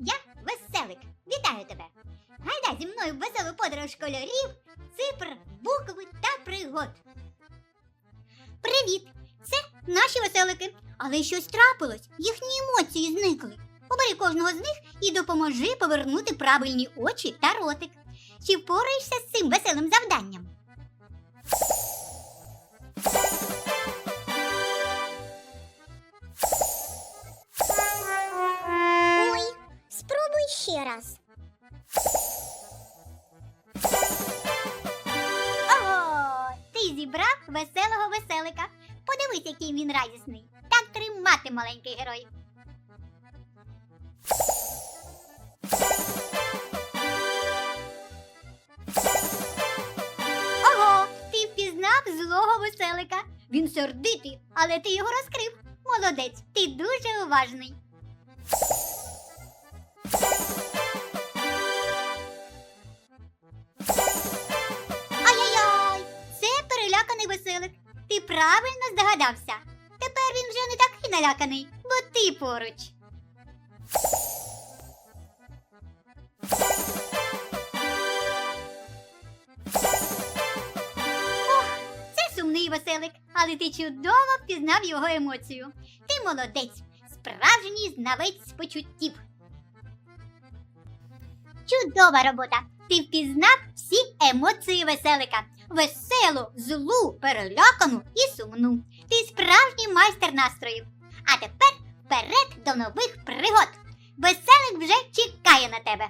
я веселик. Вітаю тебе. Гайда зі мною веселу подорож кольорів, цифр, букв та пригод. Привіт! Це наші веселики. Але щось трапилось, їхні емоції зникли. Обери кожного з них і допоможи повернути правильні очі та ротик. Чи впораєшся з цим веселим завданням? Ще раз. Ого! Ти зібрав веселого веселика. Подивись, який він радісний. Так тримати, маленький герой. Ого, ти впізнав злого веселика. Він сердитий, але ти його розкрив. Молодець, ти дуже уважний. Переляканий веселик. Ти правильно здогадався. Тепер він вже не такий наляканий, бо ти поруч. Ох, це сумний веселик, але ти чудово впізнав його емоцію. Ти молодець, справжній знавець почуттів. Чудова робота! Ти впізнав всі емоції веселика. Веселу, злу, перелякану і сумну. Ти справжній майстер настроїв. А тепер вперед до нових пригод. Веселик вже чекає на тебе.